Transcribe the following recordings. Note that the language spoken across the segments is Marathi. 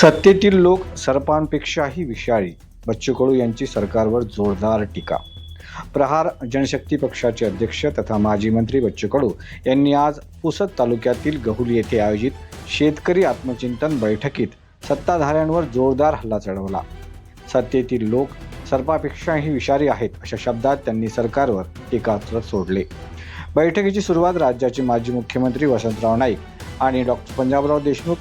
सत्तेतील लोक सर्पांपेक्षाही विषारी. बच्चू कडू यांची सरकारवर जोरदार टीका. प्रहार जनशक्ती पक्षाचे अध्यक्ष तथा माजी मंत्री बच्चू कडू यांनी आज पुसद तालुक्यातील गहुली येथे आयोजित शेतकरी आत्मचिंतन बैठकीत सत्ताधाऱ्यांवर जोरदार हल्ला चढवला. सत्तेतील लोक सर्पापेक्षाही विषारी आहेत अशा शब्दात त्यांनी सरकारवर टीकास्त्र सोडले. बैठकीची सुरुवात राज्याचे माजी मुख्यमंत्री वसंतराव नाईक आणि डॉक्टर पंजाबराव देशमुख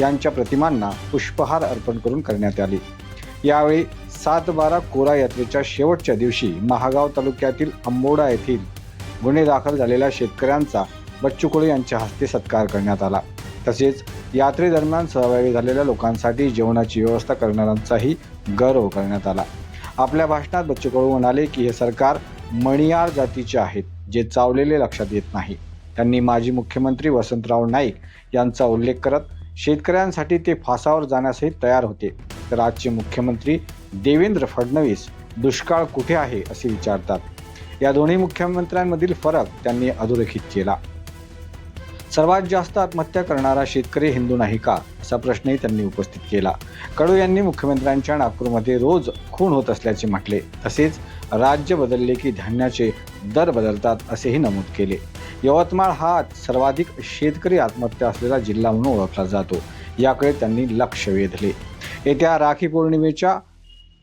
यांच्या प्रतिमांना पुष्पहार अर्पण करून करण्यात आली. यावेळी सात बारा कोरा यात्रेच्या शेवटच्या दिवशी महागाव तालुक्यातील अंबोडा येथील गुन्हे दाखल झालेल्या शेतकऱ्यांचा बच्चू कोळी यांच्या हस्ते सत्कार करण्यात आला. तसेच यात्रेदरम्यान सहभागी झालेल्या लोकांसाठी जेवणाची व्यवस्था करणाऱ्यांचाही गौरव करण्यात आला. आपल्या भाषणात बच्चू कडू म्हणाले की हे सरकार मणियार जातीचे आहेत जे चावलेले लक्षात येत नाही. त्यांनी माजी मुख्यमंत्री वसंतराव नाईक यांचा उल्लेख करत शेतकऱ्यांसाठी ते फासावर जाण्यासही तयार होते. तर आजचे मुख्यमंत्री देवेंद्र फडणवीस दुष्काळ कुठे आहे असे विचारतात. या दोन्ही मुख्यमंत्र्यांमधील फरक त्यांनी अधोरेखित केला. सर्वात जास्त आत्महत्या करणारा शेतकरी हिंदू नाही का असा प्रश्नही त्यांनी उपस्थित केला. कडू यांनी मुख्यमंत्र्यांच्या नागपूरमध्ये रोज खून होत असल्याचे म्हटले. तसेच राज्य बदलले की धान्याचे दर बदलतात असेही नमूद केले. यवतमाळ हा सर्वाधिक शेतकरी आत्महत्या असलेला जिल्हा म्हणून ओळखला जातो. याकडे त्यांनी लक्ष वेधले. येत्या राखी पौर्णिमेच्या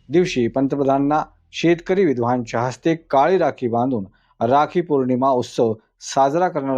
दिवशी पंतप्रधानांना शेतकरी विधवांच्या हस्ते काळी राखी बांधून राखी पौर्णिमा उत्सव साजरा करणार